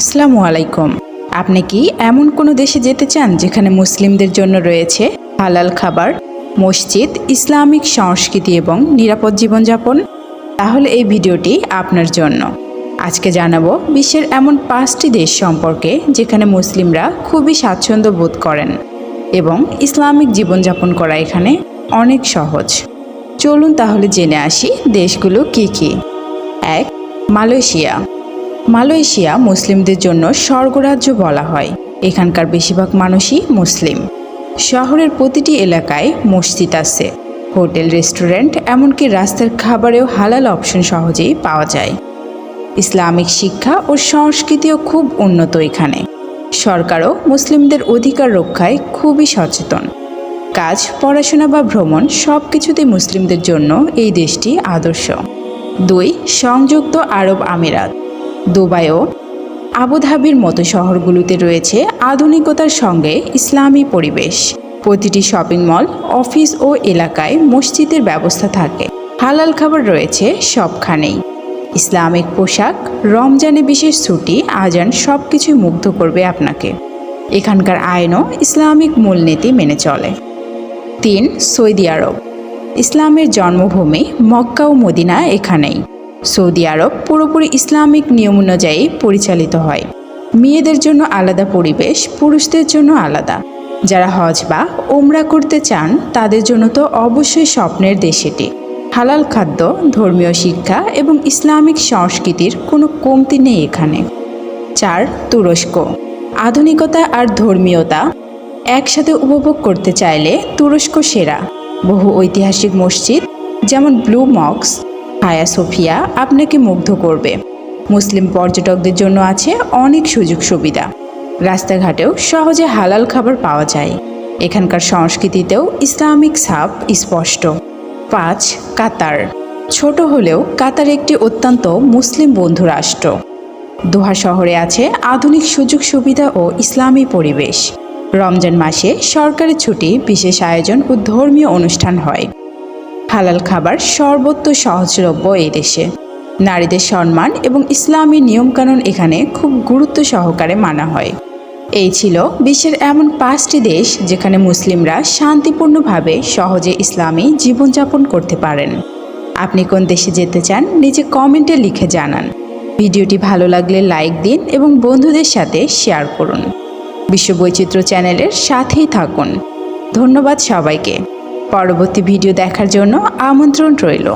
আসসালামু আলাইকুম। আপনি কি এমন কোনো দেশে যেতে চান যেখানে মুসলিমদের জন্য রয়েছে হালাল খাবার, মসজিদ, ইসলামিক সংস্কৃতি এবং নিরাপদ জীবনযাপন? তাহলে এই ভিডিওটি আপনার জন্য। আজকে জানাব বিশ্বের এমন পাঁচটি দেশ সম্পর্কে যেখানে মুসলিমরা খুবই স্বাচ্ছন্দ্য বোধ করেন এবং ইসলামিক জীবনযাপন করা এখানে অনেক সহজ। চলুন তাহলে জেনে আসি দেশগুলো কি কি। এক, মালয়েশিয়া। মালয়েশিয়া মুসলিমদের জন্য স্বর্গরাজ্য বলা হয়। এখানকার বেশিরভাগ মানুষই মুসলিম। শহরের প্রতিটি এলাকায় মসজিদ আছে। হোটেল, রেস্টুরেন্ট, এমনকি রাস্তার খাবারেও হালাল অপশন সহজেই পাওয়া যায়। ইসলামিক শিক্ষা ও সংস্কৃতিও খুব উন্নত এখানে। সরকারও মুসলিমদের অধিকার রক্ষায় খুবই সচেতন। কাজ, পড়াশোনা বা ভ্রমণ সব কিছুতেই মুসলিমদের জন্য এই দেশটি আদর্শ। দুই, সংযুক্ত আরব আমিরাত। দুবাইও আবুধাবির মতো শহরগুলোতে রয়েছে আধুনিকতার সঙ্গে ইসলামী পরিবেশ। প্রতিটি শপিং মল, অফিস ও এলাকায় মসজিদের ব্যবস্থা থাকে। হালাল খাবার রয়েছে সবখানেই। ইসলামিক পোশাক, রমজানে বিশেষ ছুটি, আজান সব কিছুই মুগ্ধ করবে আপনাকে। এখানকার আইনও ইসলামিক মূলনীতি মেনে চলে। তিন, সৌদি আরব। ইসলামের জন্মভূমি মক্কা ও মদিনা এখানেই। সৌদি আরব পুরোপুরি ইসলামিক নিয়ম অনুযায়ী পরিচালিত হয়। মেয়েদের জন্য আলাদা পরিবেশ, পুরুষদের জন্য আলাদা। যারা হজ বা ওমরা করতে চান, তাদের জন্য তো অবশ্যই স্বপ্নের দেশ এটি। হালাল খাদ্য, ধর্মীয় শিক্ষা এবং ইসলামিক সংস্কৃতির কোনো কমতি নেই এখানে। চার, তুরস্ক। আধুনিকতা আর ধর্মীয়তা একসাথে উপভোগ করতে চাইলে তুরস্ক সেরা। বহু ঐতিহাসিক মসজিদ, যেমন ব্লু মক্স হায়া সোফিয়া আপনাকে মুগ্ধ করবে। মুসলিম পর্যটকদের জন্য আছে অনেক সুযোগ সুবিধা। রাস্তাঘাটেও সহজে হালাল খাবার পাওয়া যায়। এখানকার সংস্কৃতিতেও ইসলামিক ছাপ স্পষ্ট। পাঁচ, কাতার। ছোট হলেও কাতার একটি অত্যন্ত মুসলিম বন্ধু রাষ্ট্র। দোহা শহরে আছে আধুনিক সুযোগ সুবিধা ও ইসলামী পরিবেশ। রমজান মাসে সরকারি ছুটি বিশেষ আয়োজন ও ধর্মীয় অনুষ্ঠান হয়। হালাল খাবার সর্বত্র সহজলভ্য এই দেশে। নারীদের সম্মান এবং ইসলামী নিয়মকানুন এখানে খুব গুরুত্ব সহকারে মানা হয়। এই ছিল বিশ্বের এমন পাঁচটি দেশ যেখানে মুসলিমরা শান্তিপূর্ণভাবে সহজে ইসলামী জীবনযাপন করতে পারেন। আপনি কোন দেশে যেতে চান নিজে কমেন্টে লিখে জানান। ভিডিওটি ভালো লাগলে লাইক দিন এবং বন্ধুদের সাথে শেয়ার করুন। বিশ্ব বৈচিত্র্য চ্যানেলের সাথেই থাকুন। ধন্যবাদ সবাইকে। পরবর্তী ভিডিও দেখার জন্য আমন্ত্রণ রইল।